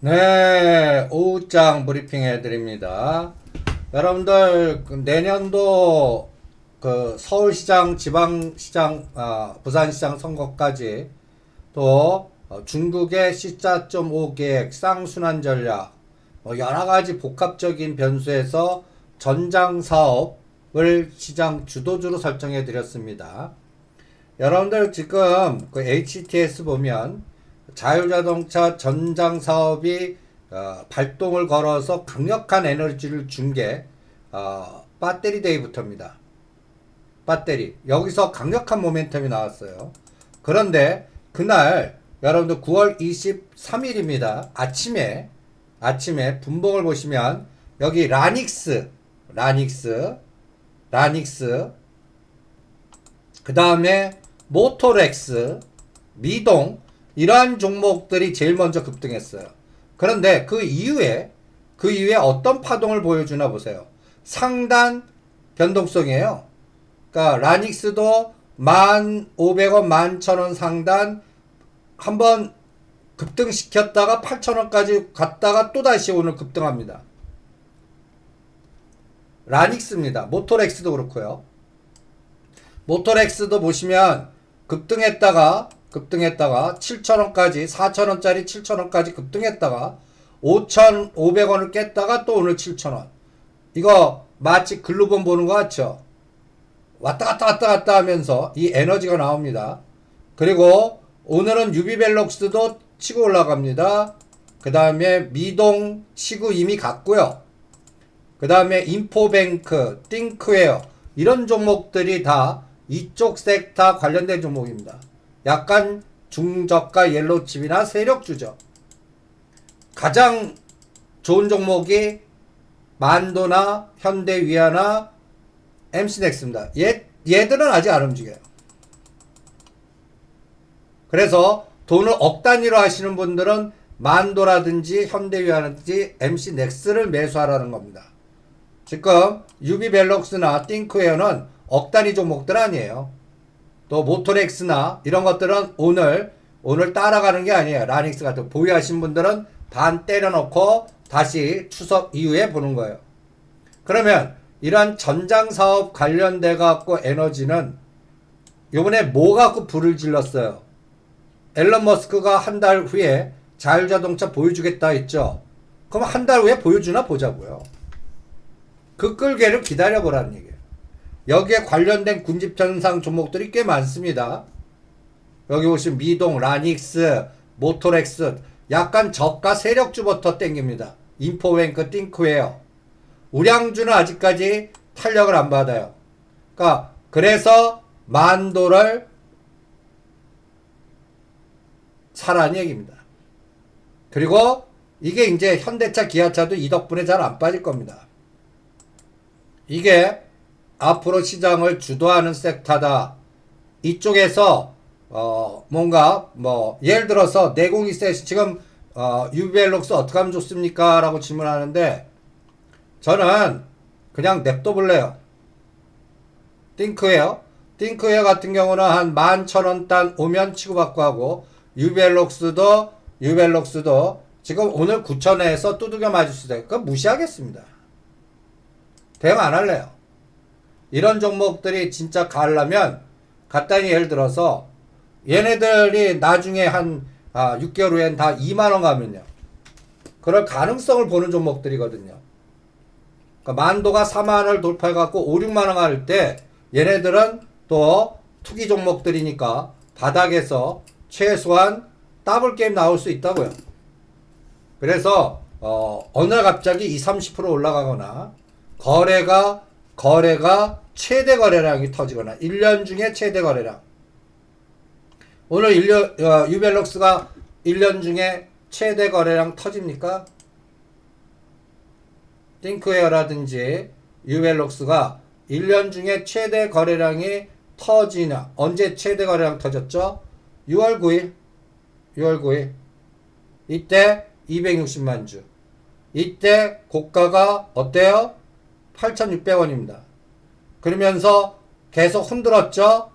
네, 오후장 브리핑 해드립니다. 여러분들, 그 내년도 그 서울시장, 지방시장, 아, 부산시장 선거까지 또 어, 중국의 C.5 계획, 쌍순환 전략, 뭐 여러 가지 복합적인 변수에서 전장 사업을 시장 주도주로 설정해 드렸습니다. 여러분들 지금 그 HTS 보면 자율자동차 전장 사업이 어, 발동을 걸어서 강력한 에너지를 준 게 어, 배터리 데이부터입니다. 배터리 여기서 강력한 모멘텀이 나왔어요. 그런데 그날 여러분들 9월 23일입니다. 아침에 아침에 분봉을 보시면 여기 라닉스 라닉스 라닉스 그 다음에 모토렉스, 미동 이러한 종목들이 제일 먼저 급등했어요. 그런데 그 이후에 그 이후에 어떤 파동을 보여주나 보세요. 상단 변동성이에요. 그러니까 라닉스도 1,500원, 11,000원 상단 한번 급등시켰다가 8,000원까지 갔다가 또 다시 오늘 급등합니다. 라닉스입니다. 모토렉스도 그렇고요. 모토렉스도 보시면 급등했다가 급등했다가 7,000원까지 4,000원짜리 7,000원까지 급등했다가 5,500원을 깼다가 또 오늘 7,000원. 이거 마치 글루본 보는 것 같죠? 왔다 갔다 왔다 갔다 하면서 이 에너지가 나옵니다. 그리고 오늘은 유비벨록스도 치고 올라갑니다. 그 다음에 미동 치고 이미 갔고요. 그 다음에 인포뱅크, 띵크웨어 이런 종목들이 다 이쪽 섹터 관련된 종목입니다. 약간 중저가 옐로칩이나 세력주죠. 가장 좋은 종목이 만도나 현대위아나 MC넥스입니다. 얘, 얘들은 아직 안 움직여요. 그래서 돈을 억 단위로 하시는 분들은 만도라든지 현대위아라든지 MC넥스를 매수하라는 겁니다. 지금 유비벨록스나 띵크웨어는 억 단위 종목들 아니에요. 또 모토렉스나 이런 것들은 오늘 오늘 따라가는 게 아니에요. 라닉스 같은 거 보유하신 분들은 반 때려놓고 다시 추석 이후에 보는 거예요. 그러면 이러한 전장 사업 관련돼 갖고 에너지는 요번에 뭐 갖고 불을 질렀어요? 앨런 머스크가 한 달 후에 자율자동차 보여주겠다 했죠. 그럼 한 달 후에 보여주나 보자고요. 그 끌개를 기다려보라는 얘기예요. 여기에 관련된 군집현상 종목들이 꽤 많습니다. 여기 보시면 미동, 라닉스, 모토렉스 약간 저가 세력주부터 땡깁니다. 인포뱅크, 띵크웨어. 우량주는 아직까지 탄력을 안 받아요. 그러니까 그래서 만도를 사라는 얘기입니다. 그리고 이게 이제 현대차, 기아차도 이 덕분에 잘 안 빠질 겁니다. 이게 앞으로 시장을 주도하는 섹터다. 이쪽에서 어 뭔가 뭐 예를 들어서 내공이 세시 지금 어 유비엘록스 어떻게 하면 좋습니까? 라고 질문하는데 저는 그냥 냅둬볼래요. 띵크웨어 띵크웨어 같은 경우는 한 11,000원 단 오면 치고받고 하고 유벨록스도 유벨록스도 지금 오늘 9,000원에서 두들겨 맞을 수도 있고 무시하겠습니다. 대응 안 할래요. 이런 종목들이 진짜 가려면 간단히 예를 들어서 얘네들이 나중에 한 아, 6개월 후엔 다 2만원 가면요. 그럴 가능성을 보는 종목들이거든요. 그러니까 만도가 4만원을 돌파해갖고 5, 6만원 갈때 얘네들은 또 투기 종목들이니까 바닥에서 최소한 더블 게임 나올 수 있다고요. 그래서 어, 어느 날 갑자기 20, 30% 올라가거나 거래가 거래가 최대 거래량이 터지거나 1년 중에 최대 거래량. 오늘 1년, 어, 유벨록스가 1년 중에 최대 거래량 터집니까? 띵크웨어라든지 유벨록스가 1년 중에 최대 거래량이 터지나 언제 최대 거래량 터졌죠? 6월 9일 6월 9일 이때 260만 주 이때 고가가 어때요? 8,600원입니다. 그러면서 계속 흔들었죠?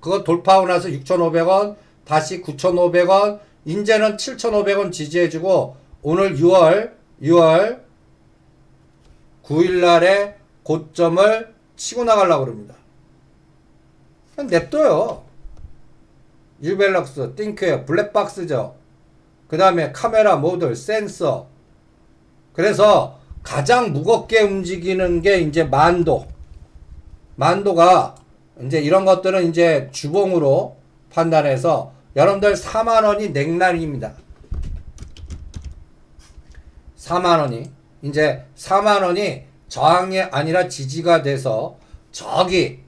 그거 돌파하고 나서 6,500원, 다시 9,500원, 이제는 7,500원 지지해주고 오늘 6월 6월 9일 날에 고점을 치고 나가려고 그럽니다. 그냥 냅둬요. 유벨럭스, 띵크웨어, 블랙박스죠. 그 다음에 카메라 모듈, 센서. 그래서 가장 무겁게 움직이는 게 이제 만도. 만도가 이제 이런 것들은 이제 주봉으로 판단해서 여러분들 4만 원이 냉난입니다. 4만 원이 이제 4만 원이 저항이 아니라 지지가 돼서 저기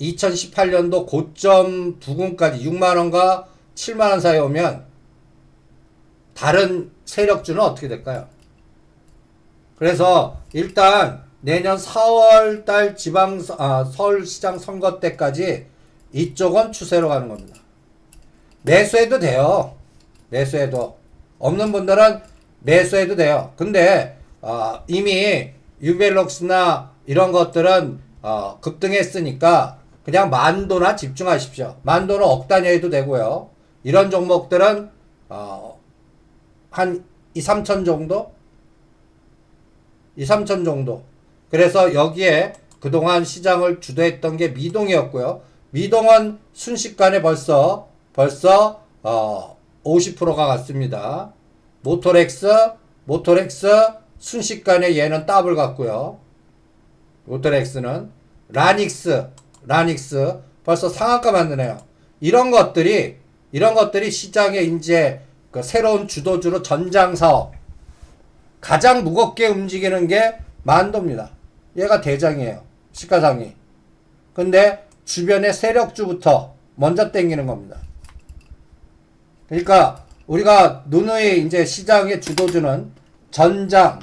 2018년도 고점 부근까지 6만 원과 7만 원 사이에 오면 다른 세력주는 어떻게 될까요? 그래서 일단 내년 4월 달 지방 아, 서울시장 선거 때까지 이쪽은 추세로 가는 겁니다. 매수해도 돼요. 매수해도 없는 분들은 매수해도 돼요. 근데 어, 이미 유벨록스나 이런 것들은 어, 급등했으니까 그냥 만도나 집중하십시오. 만도는 억 단위에도 되고요. 이런 종목들은 어, 한 2, 3천 정도? 2, 3천 정도. 그래서 여기에 그동안 시장을 주도했던 게 미동이었고요. 미동은 순식간에 벌써 벌써 어 50%가 갔습니다. 모토렉스 모토렉스 순식간에 얘는 더블 갔고요. 모토렉스는 라닉스 라닉스 벌써 상한가 만드네요. 이런 것들이 이런 것들이 시장에 이제 그 새로운 주도주로 전장 사업 가장 무겁게 움직이는 게 만도입니다. 얘가 대장이에요. 시가상이. 근데 주변의 세력주부터 먼저 땡기는 겁니다. 그러니까 우리가 누누이 이제 시장의 주도주는 전장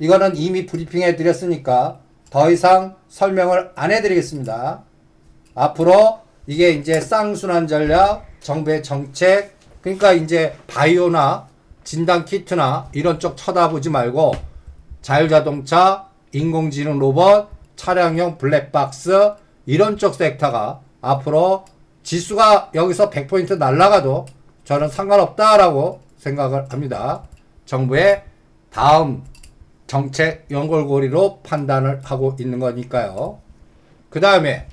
이거는 이미 브리핑해 드렸으니까 더 이상 설명을 안 해드리겠습니다. 앞으로 이게 이제 쌍순환 전략, 정부의 정책, 그러니까 이제 바이오나 진단 키트나 이런 쪽 쳐다보지 말고 자율자동차, 인공지능 로봇, 차량용 블랙박스 이런 쪽 섹터가 앞으로 지수가 여기서 100포인트 날라가도 저는 상관없다라고 생각을 합니다. 정부의 다음 정책 연골고리로 판단을 하고 있는 거니까요. 그 다음에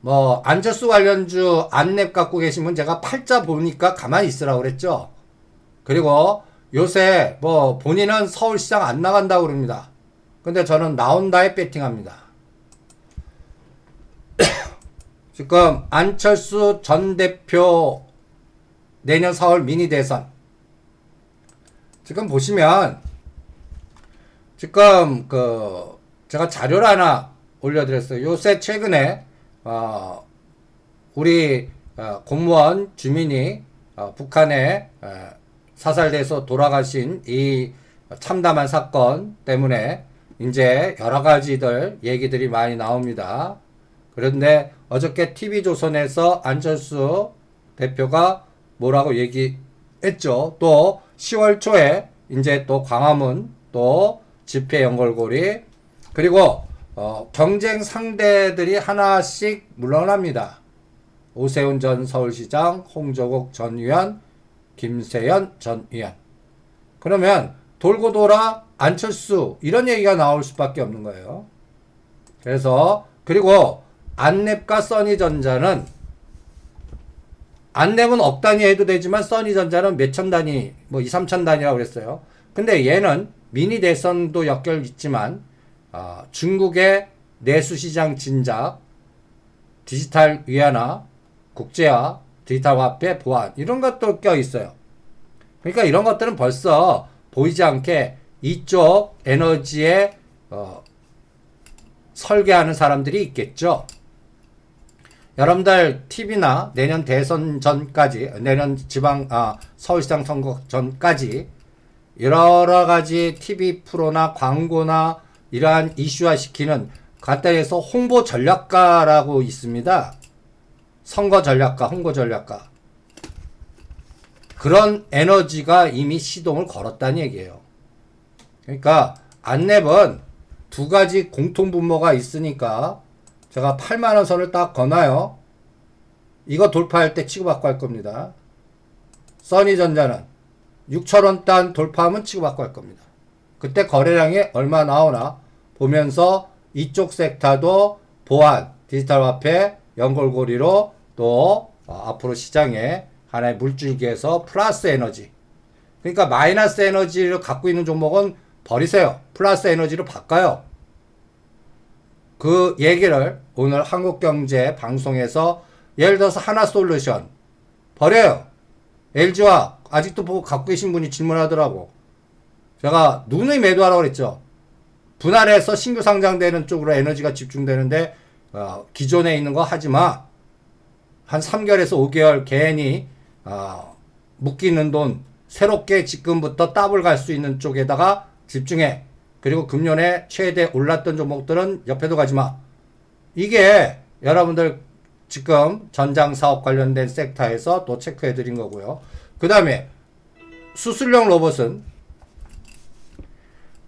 뭐 안철수 관련주 안랩 갖고 계신 분 제가 팔자 보니까 가만히 있으라고 그랬죠. 그리고 요새 뭐 본인은 서울시장 안 나간다고 그럽니다. 근데 저는 나온다에 배팅합니다. 지금 안철수 전 대표 내년 4월 미니 대선 지금 보시면 지금 그 제가 자료를 하나 올려드렸어요. 요새 최근에 어 우리 어 공무원 주민이 어 북한에 어 사살돼서 돌아가신 이 참담한 사건 때문에 이제 여러 가지들 얘기들이 많이 나옵니다. 그런데 어저께 TV조선에서 안철수 대표가 뭐라고 얘기했죠. 또 10월 초에 이제 또 광화문 또 집회 연결고리 그리고 어, 경쟁 상대들이 하나씩 물러납니다. 오세훈 전 서울시장, 홍조국 전 의원, 김세연 전 의원. 그러면 돌고 돌아 안철수 이런 얘기가 나올 수밖에 없는 거예요. 그래서 그리고 안랩과 써니전자는 안랩은 억 단위 해도 되지만 써니전자는 몇천 단위 뭐 2, 3천 단위라고 그랬어요. 근데 얘는 미니 대선도 엮여 있지만 어, 중국의 내수시장 진작 디지털 위안화 국제화 디지털 화폐 보안 이런 것도 껴 있어요. 그러니까 이런 것들은 벌써 보이지 않게 이쪽 에너지에 어, 설계하는 사람들이 있겠죠. 여러분들 TV나 내년 대선 전까지 내년 지방 아 서울시장 선거 전까지 여러 가지 TV 프로나 광고나 이러한 이슈화 시키는 간단히 해서 홍보 전략가라고 있습니다. 선거 전략가, 홍보 전략가. 그런 에너지가 이미 시동을 걸었다는 얘기예요. 그러니까 안랩은 두 가지 공통 분모가 있으니까 제가 8만원 선을 딱 거나요. 이거 돌파할 때 치고받고 할 겁니다. 써니전자는 6천원 단 돌파하면 치고받고 할 겁니다. 그때 거래량이 얼마 나오나 보면서 이쪽 섹터도 보안, 디지털 화폐, 연골고리로 또 어, 앞으로 시장에 하나의 물줄기에서 플러스 에너지 그러니까 마이너스 에너지를 갖고 있는 종목은 버리세요. 플러스 에너지로 바꿔요. 그 얘기를 오늘 한국경제 방송에서 예를 들어서 하나솔루션 버려요. LG와 아직도 보고 갖고 계신 분이 질문하더라고. 제가 누누이 매도하라고 그랬죠. 분할해서 신규 상장되는 쪽으로 에너지가 집중되는데 어, 기존에 있는 거 하지 마. 한 3개월에서 5개월 괜히 어, 묶이는 돈 새롭게 지금부터 더블 갈 수 있는 쪽에다가 집중해. 그리고 금년에 최대 올랐던 종목들은 옆에도 가지 마. 이게 여러분들 지금 전장 사업 관련된 섹터에서 또 체크해 드린 거고요. 그 다음에 수술용 로봇은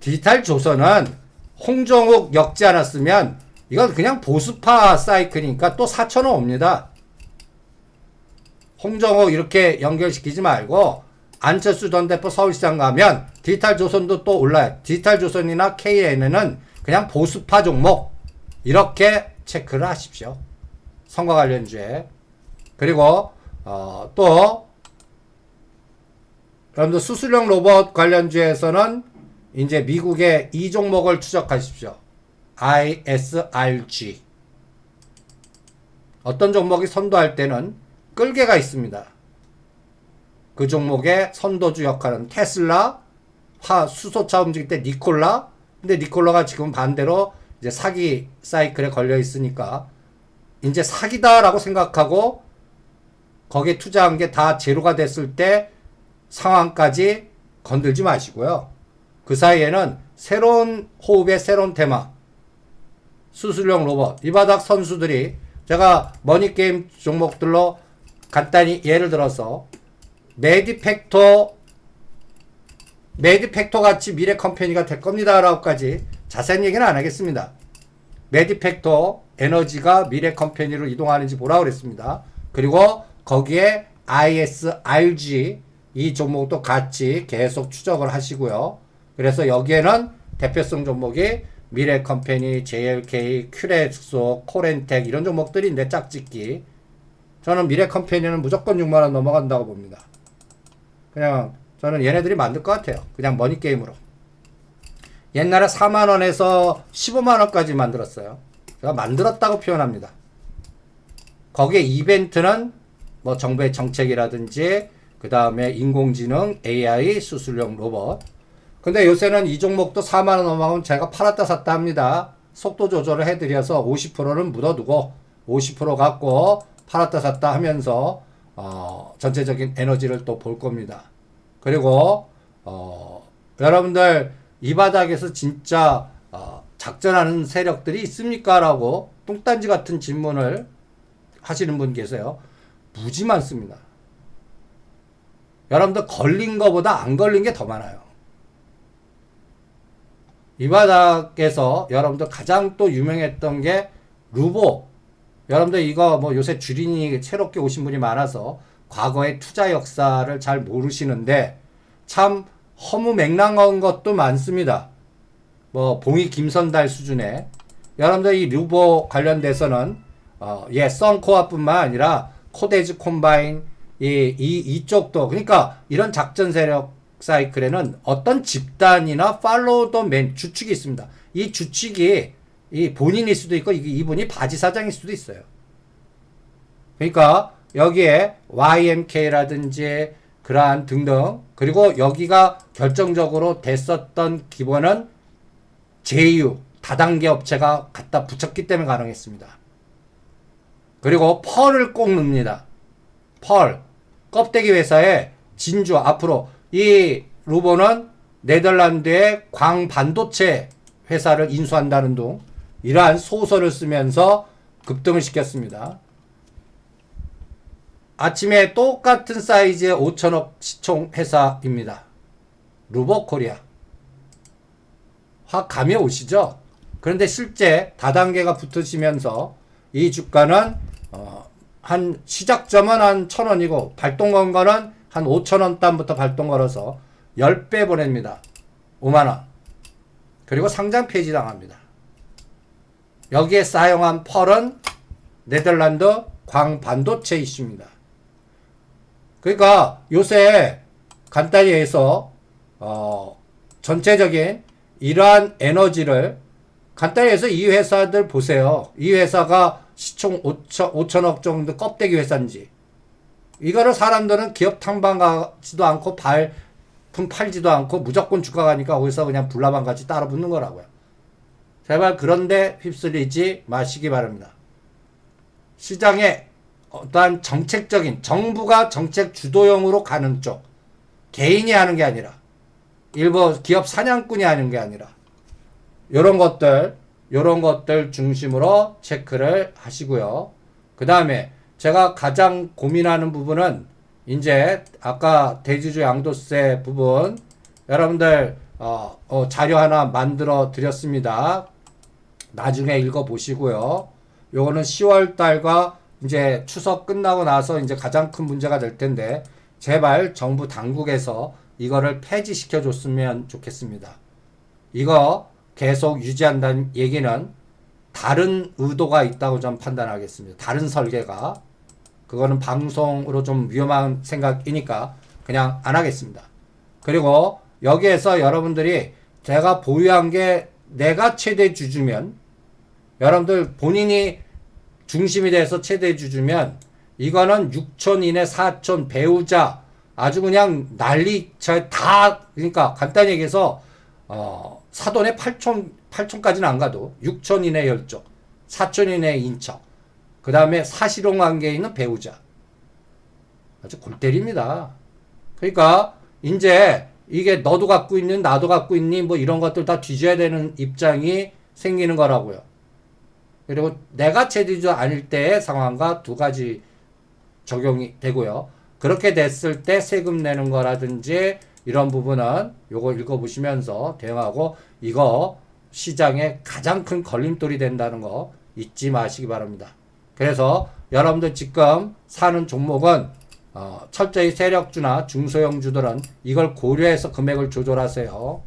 디지털 조선은 홍정욱 엮지 않았으면 이건 그냥 보수파 사이클이니까 또 4천원 옵니다. 홍정욱 이렇게 연결시키지 말고 안철수 전 대표 서울시장 가면 디지털 조선도 또 올라요. 디지털 조선이나 KN은 그냥 보수파 종목 이렇게 체크를 하십시오. 선거 관련주에 그리고 어, 또 여러분들 수술용 로봇 관련주에서는 이제 미국의 이 종목을 추적하십시오. ISRG 어떤 종목이 선도할 때는 끌개가 있습니다. 그 종목의 선도주 역할은 테슬라, 화 수소차 움직일 때 니콜라. 근데 니콜라가 지금 반대로 이제 사기 사이클에 걸려 있으니까 이제 사기다라고 생각하고 거기에 투자한 게 다 제로가 됐을 때 상황까지 건들지 마시고요. 그 사이에는 새로운 호흡의 새로운 테마 수술용 로봇 이 바닥 선수들이 제가 머니게임 종목들로 간단히 예를 들어서 메디팩토 메디팩토 같이 미래 컴퍼니가 될 겁니다. 라고까지 자세한 얘기는 안 하겠습니다. 메디팩토 에너지가 미래 컴퍼니로 이동하는지 보라 그랬습니다. 그리고 거기에 ISRG 이 종목도 같이 계속 추적을 하시고요. 그래서 여기에는 대표성 종목이 미래 컴퍼니, JLK, 큐렉소, 코렌텍 이런 종목들인데 짝짓기. 저는 미래 컴퍼니는 무조건 6만 원 넘어간다고 봅니다. 그냥 저는 얘네들이 만들 것 같아요. 그냥 머니 게임으로. 옛날에 4만 원에서 15만 원까지 만들었어요. 제가 만들었다고 표현합니다. 거기에 이벤트는 뭐 정부의 정책이라든지 그 다음에 인공지능, AI, 수술용 로봇. 근데 요새는 이 종목도 4만 원 넘어가면 제가 팔았다 샀다 합니다. 속도 조절을 해드려서 50%는 묻어두고 50% 갖고 팔았다 샀다 하면서 어, 전체적인 에너지를 또 볼 겁니다. 그리고 어, 여러분들 이 바닥에서 진짜 어, 작전하는 세력들이 있습니까? 라고 뚱딴지 같은 질문을 하시는 분 계세요. 무지 많습니다. 여러분들 걸린 거보다 안 걸린 게 더 많아요. 이 바닥에서 여러분들 가장 또 유명했던 게 루보. 여러분들 이거 뭐 요새 주린이 새롭게 오신 분이 많아서 과거의 투자 역사를 잘 모르시는데 참 허무맹랑한 것도 많습니다. 뭐 봉이 김선달 수준의 여러분들 이 루보 관련돼서는 어, 예, 썬코아뿐만 아니라 코데즈 콤바인 이, 이 이쪽도 그러니까 이런 작전 세력 사이클에는 어떤 집단이나 팔로우 더맨 주축이 있습니다. 이 주축이 이 본인일 수도 있고 이분이 바지 사장일 수도 있어요. 그러니까 여기에 YMK라든지 그러한 등등 그리고 여기가 결정적으로 됐었던 기본은 제휴 다단계 업체가 갖다 붙였기 때문에 가능했습니다. 그리고 펄을 꼭 넣습니다. 펄 껍데기 회사에 진주 앞으로 이 루보는 네덜란드의 광 반도체 회사를 인수한다는 등 이러한 소설을 쓰면서 급등을 시켰습니다. 아침에 똑같은 사이즈의 5천억 시총 회사입니다. 루보 코리아. 확 감이 오시죠? 그런데 실제 다단계가 붙으시면서 이 주가는 어, 한 시작점은 한 천원이고 발동 건 거는 한 5천원 단부터 발동 걸어서 10배 보냅니다. 5만원. 그리고 상장 폐지 당합니다. 여기에 사용한 펄은 네덜란드 광반도체 이슈입니다. 그러니까 요새 간단히 해서 어, 전체적인 이러한 에너지를 간단히 해서 이 회사들 보세요. 이 회사가 시총 5천, 5천억 정도 껍데기 회사인지 이거를 사람들은 기업 탐방 가지도 않고 발품 팔지도 않고 무조건 주가 가니까 거기서 그냥 불나방 같이 따라 붙는 거라고요. 제발 그런데 휩쓸리지 마시기 바랍니다. 시장에 어떠한 정책적인 정부가 정책 주도형으로 가는 쪽 개인이 하는 게 아니라 일부 기업 사냥꾼이 하는 게 아니라 이런 것들 이런 것들 중심으로 체크를 하시고요. 그 다음에 제가 가장 고민하는 부분은 이제 아까 대주주 양도세 부분 여러분들 어, 어, 자료 하나 만들어 드렸습니다. 나중에 읽어 보시고요. 요거는 10월 달과 이제 추석 끝나고 나서 이제 가장 큰 문제가 될 텐데 제발 정부 당국에서 이거를 폐지시켜 줬으면 좋겠습니다. 이거 계속 유지한다는 얘기는 다른 의도가 있다고 좀 판단하겠습니다. 다른 설계가 그거는 방송으로 좀 위험한 생각이니까 그냥 안 하겠습니다. 그리고 여기에서 여러분들이 제가 보유한 게 내가 최대 주주면 여러분들 본인이 중심이 돼서 최대 주주면 이거는 6천 이내 4천 배우자 아주 그냥 난리 저다 그러니까 간단히 얘기해서 어 사돈의 8천 8천까지는 안 가도 6천 이내 열쪽 4천 이내 인척 그 다음에 사실혼 관계에 있는 배우자 아주 골 때립니다. 그러니까 이제 이게 너도 갖고 있는 나도 갖고 있니 뭐 이런 것들 다 뒤져야 되는 입장이 생기는 거라고요. 그리고 내가 최대주 아닐 때의 상황과 두 가지 적용이 되고요. 그렇게 됐을 때 세금 내는 거라든지 이런 부분은 요거 읽어보시면서 대응하고 이거 시장에 가장 큰 걸림돌이 된다는 거 잊지 마시기 바랍니다. 그래서 여러분들 지금 사는 종목은 어, 철저히 세력주나 중소형주들은 이걸 고려해서 금액을 조절하세요.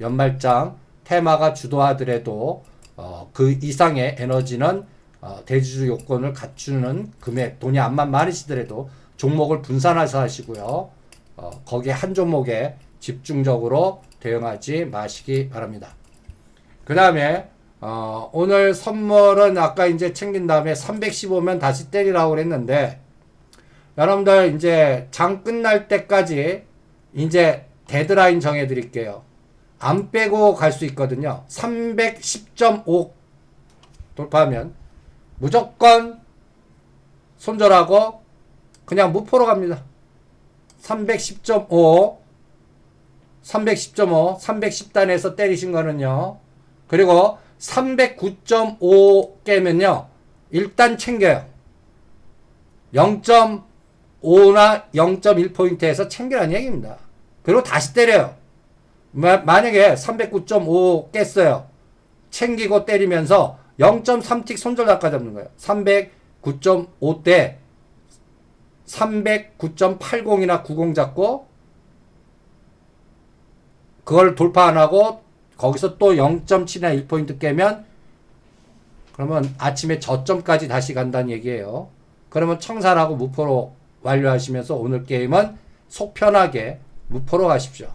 연말장 테마가 주도하더라도 어, 그 이상의 에너지는 어, 대주주 요건을 갖추는 금액 돈이 암만 많으시더라도 종목을 분산해서 하시고요. 어, 거기에 한 종목에 집중적으로 대응하지 마시기 바랍니다. 그 다음에 어, 오늘 선물은 아까 이제 챙긴 다음에 315면 다시 때리라고 그랬는데 여러분들 이제 장 끝날 때까지 이제 데드라인 정해 드릴게요. 안 빼고 갈 수 있거든요. 310.5 돌파하면 무조건 손절하고 그냥 무포로 갑니다. 310.5 310.5 310단에서 때리신 거는요. 그리고 309.5 깨면요. 일단 챙겨요. 0.5나 0.1포인트에서 챙기라는 얘기입니다. 그리고 다시 때려요. 마, 만약에 309.5 깼어요. 챙기고 때리면서 0.3틱 손절 낚아 잡는 거예요. 309.5 때 309.80이나 90 잡고 그걸 돌파 안 하고 거기서 또 0.7이나 1포인트 깨면 그러면 아침에 저점까지 다시 간다는 얘기예요. 그러면 청산하고 무포로 완료하시면서 오늘 게임은 속 편하게 무포로 가십시오.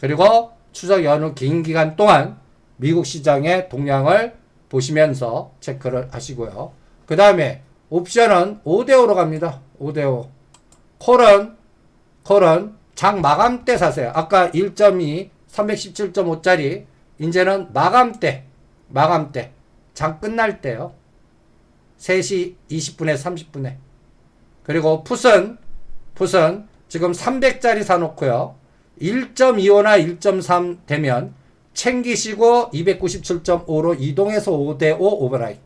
그리고 추석 연휴 긴 기간 동안 미국 시장의 동향을 보시면서 체크를 하시고요. 그 다음에 옵션은 5대5로 갑니다. 5대5. 콜은, 콜은 장 마감 때 사세요. 아까 1.2, 317.5짜리, 이제는 마감 때, 마감 때, 장 끝날 때요. 3시 20분에 30분에. 그리고 풋은, 풋은 지금 300짜리 사놓고요. 1.25나 1.3 되면 챙기시고 297.5로 이동해서 5대5 오버라인.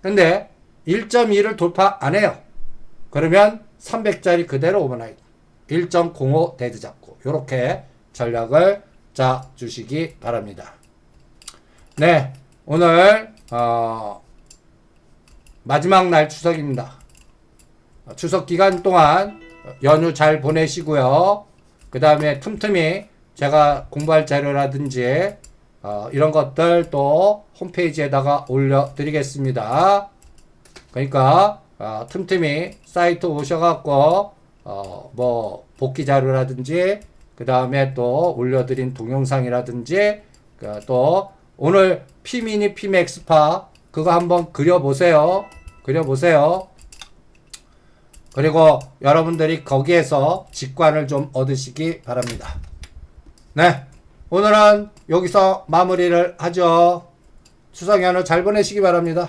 근데 1.2를 돌파 안 해요. 그러면 300짜리 그대로 오버라인. 1.05 데드 잡고 이렇게 전략을 짜 주시기 바랍니다. 네, 오늘 어, 마지막 날 추석입니다. 추석 기간 동안 연휴 잘 보내시고요. 그 다음에 틈틈이 제가 공부할 자료라든지 어, 이런 것들 또 홈페이지에다가 올려드리겠습니다. 그러니까 어, 틈틈이 사이트 오셔갖고 어, 뭐 복귀 자료라든지 그 다음에 또 올려드린 동영상이라든지 그, 또 오늘 피미니 피맥스파 그거 한번 그려보세요. 그려보세요. 그리고 여러분들이 거기에서 직관을 좀 얻으시기 바랍니다. 네. 오늘은 여기서 마무리를 하죠. 추석 연휴 잘 보내시기 바랍니다.